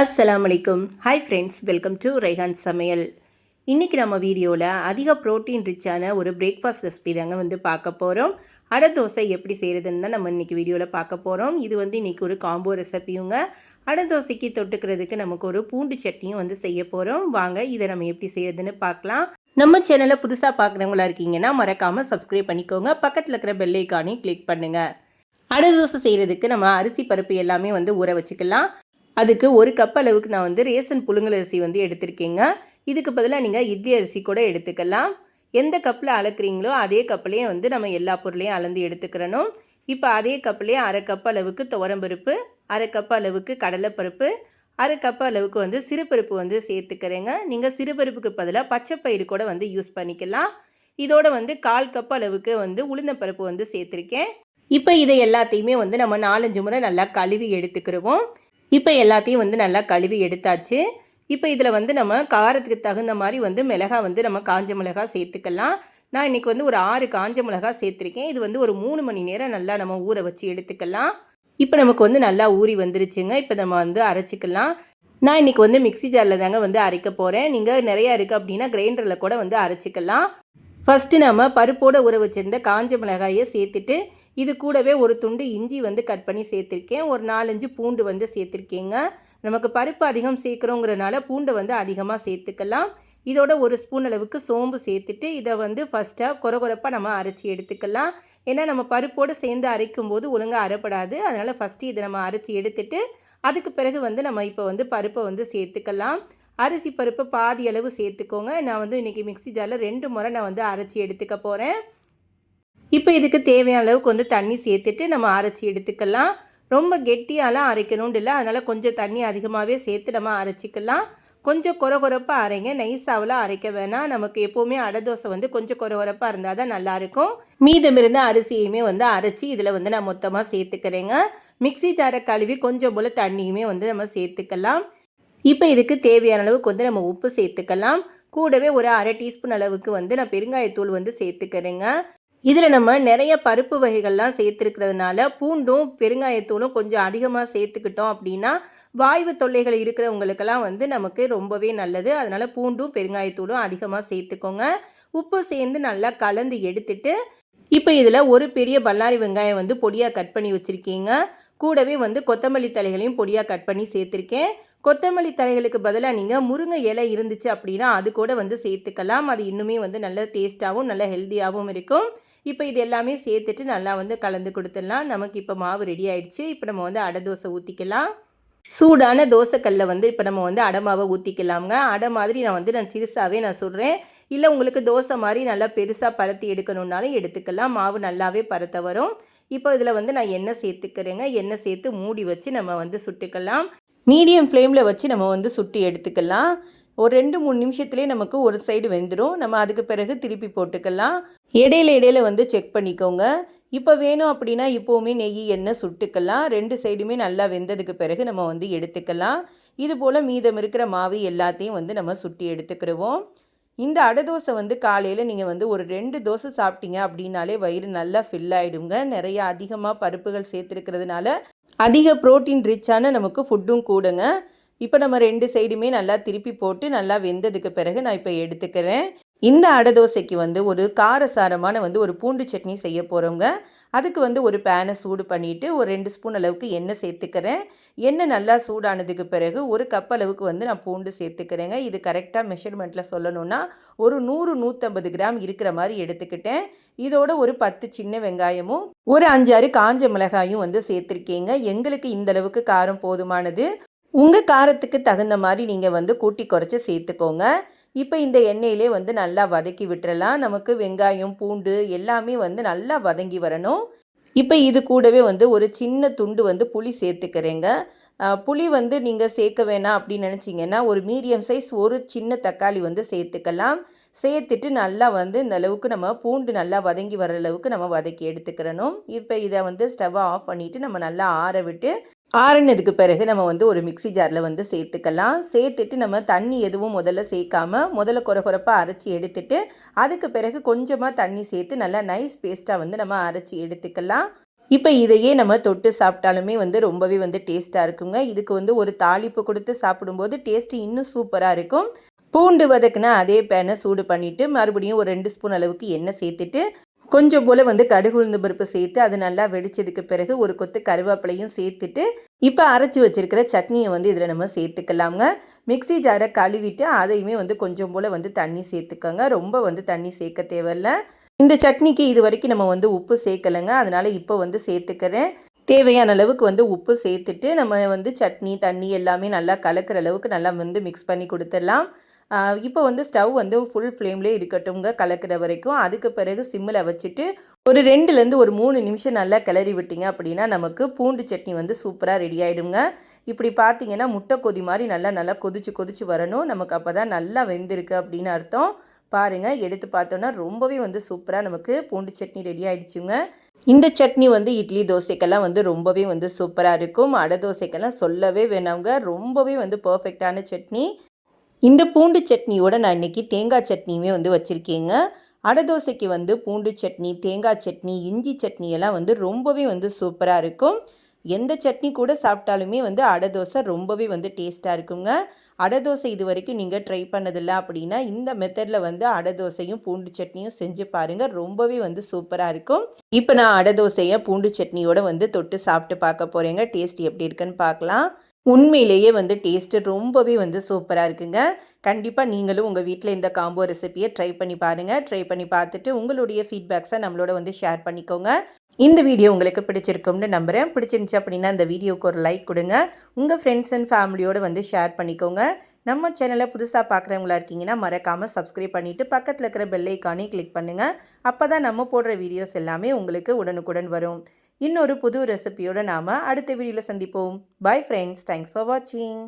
அஸ்லாம் வலைக்கும் hi friends welcome to Raihan சமையல் இன்றைக்கி நம்ம வீடியோவில் அதிக ப்ரோட்டீன் ரிச்சான ஒரு பிரேக்ஃபாஸ்ட் ரெசிபி தாங்க வந்து பார்க்க போகிறோம் அடை தோசை எப்படி செய்கிறதுன்னு தான் நம்ம இன்றைக்கி வீடியோவில் பார்க்க போகிறோம் இது வந்து இன்றைக்கி ஒரு காம்போ ரெசிபியுங்க அடை தோசைக்கு தொட்டுக்கிறதுக்கு நமக்கு ஒரு பூண்டு சட்னியும் வந்து செய்ய போகிறோம் வாங்க இதை நம்ம எப்படி செய்யறதுன்னு பார்க்கலாம். நம்ம சேனலை புதுசாக பார்க்குறவங்களா இருக்கீங்கன்னா மறக்காமல் சப்ஸ்கிரைப் பண்ணிக்கோங்க. பக்கத்தில் இருக்கிற பெல்லைக்கானையும் கிளிக் பண்ணுங்கள் அடை தோசை செய்கிறதுக்கு நம்ம அரிசி பருப்பு எல்லாமே வந்து ஊற வச்சுக்கலாம். அதுக்கு ஒரு கப் அளவுக்கு நான் வந்து ரேசன் புழுங்கல் அரிசி வந்து எடுத்திருக்கேங்க. இதுக்கு பதிலாக நீங்கள் இட்லி அரிசி கூட எடுத்துக்கலாம். எந்த கப்பில் அளக்குறீங்களோ அதே கப்லேயே வந்து நம்ம எல்லா பொருளையும் அளந்து எடுத்துக்கிறணும். இப்போ அதே கப்லேயே அரை கப் அளவுக்கு துவரம்பருப்பு அரை கப் அளவுக்கு கடலைப்பருப்பு அரை கப் அளவுக்கு வந்து சிறுபருப்பு வந்து சேர்த்துக்கிறேங்க. நீங்கள் சிறுபருப்புக்கு பதிலாக பச்சைப்பயிறு கூட வந்து யூஸ் பண்ணிக்கலாம். இதோட வந்து கால் கப் அளவுக்கு வந்து உளுந்தப்பருப்பு வந்து சேர்த்துருக்கேன். இப்போ இதை எல்லாத்தையுமே வந்து நம்ம நாலஞ்சு முறை நல்லா கழுவி எடுத்துக்கிடுவோம். இப்போ எல்லாத்தையும் வந்து நல்லா கழுவி எடுத்தாச்சு. இப்போ இதில் வந்து நம்ம காரத்துக்கு தகுந்த மாதிரி வந்து மிளகா வந்து நம்ம காஞ்ச மிளகா சேர்த்துக்கலாம். நான் இன்றைக்கி வந்து ஒரு ஆறு காஞ்ச மிளகா சேர்த்துருக்கேன். இது வந்து ஒரு மூணு மணி நேரம் நல்லா நம்ம ஊற வச்சு எடுத்துக்கலாம். இப்போ நமக்கு வந்து நல்லா ஊறி வந்துருச்சுங்க. இப்போ நம்ம வந்து அரைச்சிக்கலாம். நான் இன்றைக்கி வந்து மிக்ஸி ஜாரில் தாங்க வந்து அரைக்க போகிறேன் நீங்கள் நிறையா இருக்குது அப்படின்னா கிரைண்டரில் கூட வந்து அரைச்சிக்கலாம். ஃபஸ்ட்டு நம்ம பருப்போடு ஊற வச்சுருந்த காஞ்ச மிளகாயை சேர்த்துட்டு இது கூடவே ஒரு துண்டு இஞ்சி வந்து கட் பண்ணி சேர்த்துருக்கேன். ஒரு நாலஞ்சு பூண்டு வந்து சேர்த்துருக்கேங்க. நமக்கு பருப்பு அதிகம் சேர்க்குறோங்கிறனால பூண்டை வந்து அதிகமாக சேர்த்துக்கலாம். இதோட ஒரு ஸ்பூன் அளவுக்கு சோம்பு சேர்த்துட்டு இதை வந்து ஃபஸ்ட்டாக குறகுறப்பாக நம்ம அரைச்சி எடுத்துக்கலாம். ஏன்னா நம்ம பருப்போடு சேர்ந்து அரைக்கும் போது ஒழுங்காக அரைப்படாது. அதனால் ஃபஸ்ட்டு இதை நம்ம அரைச்சி எடுத்துட்டு அதுக்கு பிறகு வந்து நம்ம இப்போ வந்து பருப்பை வந்து சேர்த்துக்கலாம். அரிசி பருப்பு பாதி அளவு சேர்த்துக்கோங்க. நான் வந்து இன்றைக்கி மிக்ஸி ஜாரில் ரெண்டு முறை நான் வந்து அரைச்சி எடுத்துக்க போகிறேன் இப்போ இதுக்கு தேவையான அளவுக்கு வந்து தண்ணி சேர்த்துட்டு நம்ம அரைச்சி எடுத்துக்கலாம். ரொம்ப கெட்டியாலாம் அரைக்கணும்னு இல்லை. அதனால் கொஞ்சம் தண்ணி அதிகமாகவே சேர்த்து நம்ம அரைச்சிக்கலாம். கொஞ்சம் குறை குறைப்பாக அரைங்க. நைஸாவெலாம் அரைக்க வேணாம். நமக்கு எப்போவுமே அடை தோசை வந்து கொஞ்சம் குறை குறைப்பாக இருந்தால் தான் நல்லாயிருக்கும். மீதம் இருந்த அரிசியுமே வந்து அரைச்சி இதில் வந்து நான் மொத்தமாக சேர்த்துக்கிறேங்க. மிக்ஸி ஜாரை கழுவி கொஞ்சம் போல் தண்ணியுமே வந்து நம்ம சேர்த்துக்கலாம். இப்போ இதுக்கு தேவையான அளவுக்கு வந்து நம்ம உப்பு சேர்த்துக்கலாம். கூடவே ஒரு அரை டீஸ்பூன் அளவுக்கு வந்து நான் பெருங்காயத்தூள் வந்து சேர்த்துக்கிறேங்க. இதில் நம்ம நிறைய பருப்பு வகைகள்லாம் சேர்த்துருக்கிறதுனால பூண்டும் பெருங்காயத்தூளும் கொஞ்சம் அதிகமாக சேர்த்துக்கிட்டோம் அப்படின்னா வாய்வு தொல்லைகள் இருக்கிறவங்களுக்கெல்லாம் வந்து நமக்கு ரொம்பவே நல்லது. அதனால் பூண்டும் பெருங்காயத்தூளும் அதிகமாக சேர்த்துக்கோங்க. உப்பு சேர்ந்து நல்லா கலந்து எடுத்துட்டு இப்போ இதில் ஒரு பெரிய பல்லாரி வெங்காயம் வந்து பொடியாக கட் பண்ணி வச்சுருக்கீங்க. கூடவே வந்து கொத்தமல்லி தலைகளையும் பொடியாக கட் பண்ணி சேர்த்துருக்கேன். கொத்தமல்லி தலைகளுக்கு பதிலாக நீங்கள் முருங்கை இலை இருந்துச்சு அப்படின்னா அது கூட வந்து சேர்த்துக்கலாம். அது இன்னுமே வந்து நல்ல டேஸ்ட்டாகவும் நல்ல ஹெல்த்தியாகவும் இருக்கும். இப்போ இது எல்லாமே சேர்த்துட்டு நல்லா வந்து கலந்து கொடுத்துடலாம். நமக்கு இப்போ மாவு ரெடி ஆயிடுச்சு. இப்போ நம்ம வந்து அடை தோசை ஊற்றிக்கலாம் சூடான தோசைக்கல்ல வந்து இப்போ நம்ம வந்து அடை மாவை ஊற்றிக்கலாங்க அடை மாதிரி நான் வந்து நான் சிறுசாகவே நான் சொல்கிறேன் இல்லை உங்களுக்கு தோசை மாதிரி நல்லா பெருசாக பரத்தி எடுக்கணுன்னாலும் எடுத்துக்கலாம். மாவு நல்லாவே பரத்த வரும். இப்போ இதில் வந்து நான் எண்ணெய் சேர்த்துக்கிறேங்க. எண்ணெய் சேர்த்து மூடி வச்சு நம்ம வந்து சுட்டுக்கலாம். மீடியம் ஃப்ளேமில் வச்சு நம்ம வந்து சுட்டி எடுத்துக்கலாம். ஒரு ரெண்டு மூணு நிமிஷத்துலேயே நமக்கு ஒரு சைடு வெந்துடும் நம்ம அதுக்கு பிறகு திருப்பி போட்டுக்கலாம். இடையில இடையில வந்து செக் பண்ணிக்கோங்க. இப்போ வேணும் அப்படின்னா இப்போவுமே நெய் எண்ணெய் சுட்டுக்கலாம். ரெண்டு சைடுமே நல்லா வெந்ததுக்கு பிறகு நம்ம வந்து எடுத்துக்கலாம். இது போல் மீதம் இருக்கிற மாவு எல்லாத்தையும் வந்து நம்ம சுட்டி எடுத்துக்கிடுவோம் இந்த அடை தோசை வந்து காலையில் நீங்கள் வந்து ஒரு ரெண்டு தோசை சாப்பிட்டீங்க அப்படின்னாலே வயிறு நல்லா ஃபில் ஆகிடுங்க நிறைய அதிகமாக பருப்புகள் சேர்த்துருக்கிறதுனால அதிக ப்ரோட்டீன் ரிச்சான நமக்கு ஃபுட்டும் கூடுங்க. இப்போ நம்ம ரெண்டு சைடுமே நல்லா திருப்பி போட்டு நல்லா வெந்ததுக்கு பிறகு நான் இப்போ எடுத்துக்கிறேன். இந்த அடை தோசைக்கு வந்து ஒரு காரசாரமான வந்து ஒரு பூண்டு சட்னி செய்ய போகிறவங்க அதுக்கு வந்து ஒரு பேனை சூடு பண்ணிவிட்டு ஒரு ரெண்டு ஸ்பூன் அளவுக்கு எண்ணெய் சேர்த்துக்கிறேன். எண்ணெய் நல்லா சூடானதுக்கு பிறகு ஒரு கப் அளவுக்கு வந்து நான் பூண்டு சேர்த்துக்கிறேங்க. இது கரெக்டாக மெஷர்மெண்ட்டில் சொல்லணும்னா ஒரு நூறு நூற்றம்பது கிராம் இருக்கிற மாதிரி எடுத்துக்கிட்டேன். இதோட ஒரு பத்து சின்ன வெங்காயமும் ஒரு அஞ்சாறு காஞ்ச மிளகாயும் வந்து சேர்த்துருக்கீங்க. எங்களுக்கு இந்த அளவுக்கு காரம் போதுமானது. உங்கள் காரத்துக்கு தகுந்த மாதிரி நீங்கள் வந்து கூட்டி குறைச்சி சேர்த்துக்கோங்க. இப்போ இந்த எண்ணெயிலே வந்து நல்லா வதக்கி விட்டுறலாம். நமக்கு வெங்காயம் பூண்டு எல்லாமே வந்து நல்லா வதங்கி வரணும். இப்போ இது கூடவே வந்து ஒரு சின்ன துண்டு வந்து புளி சேர்த்துக்கிறேங்க. புளி வந்து நீங்கள் சேர்க்க வேணாம் அப்படின்னு நினச்சிங்கன்னா ஒரு மீடியம் சைஸ் ஒரு சின்ன தக்காளி வந்து சேர்த்துக்கலாம். சேர்த்துட்டு நல்லா வந்து இந்த அளவுக்கு நம்ம பூண்டு நல்லா வதங்கி வர அளவுக்கு நம்ம வதக்கி எடுத்துக்கிறணும். இப்போ இதை வந்து ஸ்டவ்வை ஆஃப் பண்ணிவிட்டு நம்ம நல்லா ஆற விட்டு ஆறுனதுக்கு பிறகு நம்ம வந்து ஒரு மிக்சி ஜாரில் வந்து சேர்த்துக்கலாம். சேர்த்துட்டு நம்ம தண்ணி எதுவும் முதல்ல சேர்க்காம முதல்ல குறை குறைப்பாக அரைச்சி எடுத்துட்டு அதுக்கு பிறகு கொஞ்சமாக தண்ணி சேர்த்து நல்லா நைஸ் பேஸ்ட்டாக வந்து நம்ம அரைச்சி எடுத்துக்கலாம். இப்போ இதையே நம்ம தொட்டு சாப்பிட்டாலுமே வந்து ரொம்பவே வந்து டேஸ்ட்டாக இருக்குங்க. இதுக்கு வந்து ஒரு தாளிப்பு கொடுத்து சாப்பிடும்போது டேஸ்ட்டு இன்னும் சூப்பராக இருக்கும். பூண்டு வதக்குனா அதே பேனை சூடு பண்ணிவிட்டு மறுபடியும் ஒரு ரெண்டு ஸ்பூன் அளவுக்கு எண்ணெய் சேர்த்துட்டு கொஞ்சம் போல் வந்து கடுகு உளுந்து பருப்பு சேர்த்து அது நல்லா வெடிச்சதுக்கு பிறகு ஒரு கொத்து கருவேப்பிலையும் சேர்த்துட்டு இப்போ அரைச்சி வச்சிருக்கிற சட்னியை வந்து இதில் நம்ம சேர்த்துக்கலாங்க மிக்ஸி ஜாரை கழுவிட்டு அதையுமே வந்து கொஞ்சம் போல் வந்து தண்ணி சேர்த்துக்கோங்க. ரொம்ப வந்து தண்ணி சேர்க்க தேவையில்ல. இந்த சட்னிக்கு இது வரைக்கும் நம்ம வந்து உப்பு சேர்க்கலைங்க. அதனால் இப்போ வந்து சேர்த்துக்கிறேன். தேவையான அளவுக்கு வந்து உப்பு சேர்த்துட்டு நம்ம வந்து சட்னி தண்ணி எல்லாமே நல்லா கலக்கிற அளவுக்கு நல்லா வந்து மிக்ஸ் பண்ணி கொடுத்துடலாம். இப்போ வந்து ஸ்டவ் வந்து ஃபுல் ஃப்ளேம்லேயே இருக்கட்டும்ங்க கலக்கிற வரைக்கும். அதுக்கு பிறகு சிம்மில் வச்சுட்டு ஒரு ரெண்டுலேருந்து ஒரு மூணு நிமிஷம் நல்லா கிளறி விட்டிங்க அப்படின்னா நமக்கு பூண்டு சட்னி வந்து சூப்பராக ரெடி ஆகிடுங்க இப்படி பார்த்தீங்கன்னா முட்டை கொதி மாதிரி நல்லா நல்லா கொதிச்சு கொதிச்சு வரணும். நமக்கு அப்போ தான் நல்லா வெந்திருக்கு அப்படின்னு அர்த்தம். பாருங்கள் எடுத்து பார்த்தோன்னா ரொம்பவே வந்து சூப்பராக நமக்கு பூண்டு சட்னி ரெடி ஆகிடுச்சுங்க இந்த சட்னி வந்து இட்லி தோசைக்கெல்லாம் வந்து ரொம்பவே வந்து சூப்பராக இருக்கும். அடை தோசைக்கெல்லாம் சொல்லவே வேணாங்க ரொம்பவே வந்து பர்ஃபெக்டான சட்னி. இந்த பூண்டு சட்னியோட நான் இன்றைக்கி தேங்காய் சட்னியுமே வந்து வச்சுருக்கேங்க. அடை தோசைக்கு வந்து பூண்டு சட்னி தேங்காய் சட்னி இஞ்சி சட்னி எல்லாம் வந்து ரொம்பவே வந்து சூப்பராக இருக்கும். எந்த சட்னி கூட சாப்பிட்டாலுமே வந்து அடை தோசை ரொம்பவே வந்து டேஸ்ட்டாக இருக்குங்க. அடை தோசை இது வரைக்கும் நீங்கள் ட்ரை பண்ணதில்லை அப்படின்னா இந்த மெத்தடில் வந்து அடை தோசையும் பூண்டு சட்னியும் செஞ்சு பாருங்கள் ரொம்பவே வந்து சூப்பராக இருக்கும். இப்போ நான் அடை தோசையை பூண்டு சட்னியோட வந்து தொட்டு சாப்பிட்டு பார்க்க போகிறேங்க டேஸ்ட் எப்படி இருக்குன்னு பார்க்கலாம். உண்மையிலேயே வந்து டேஸ்ட்டு ரொம்பவே வந்து சூப்பராக இருக்குங்க. கண்டிப்பாக நீங்களும் உங்கள் வீட்டில் இந்த காம்போ ரெசிப்பியை ட்ரை பண்ணி பாருங்கள் ட்ரை பண்ணி பார்த்துட்டு உங்களுடைய ஃபீட்பேக்ஸை நம்மளோட வந்து ஷேர் பண்ணிக்கோங்க. இந்த வீடியோ உங்களுக்கு பிடிச்சிருக்கும்னு நம்புகிறேன் பிடிச்சிருந்துச்சு அப்படின்னா இந்த வீடியோவுக்கு ஒரு லைக் கொடுங்க. உங்கள் ஃப்ரெண்ட்ஸ் அண்ட் ஃபேமிலியோடு வந்து ஷேர் பண்ணிக்கோங்க. நம்ம சேனலை புதுசாக பார்க்குறவங்களா இருக்கீங்கன்னா மறக்காமல் சப்ஸ்கிரைப் பண்ணிவிட்டு பக்கத்தில் இருக்கிற பெல்லைக்கானே கிளிக் பண்ணுங்கள் அப்போ தான் நம்ம போடுற வீடியோஸ் எல்லாமே உங்களுக்கு உடனுக்குடன் வரும். இன்னொரு புது ரெசிபியோடு நாம அடுத்த வீடியோவில் சந்திப்போம். பை ஃப்ரெண்ட்ஸ் தேங்க்ஸ் ஃபார் வாட்சிங்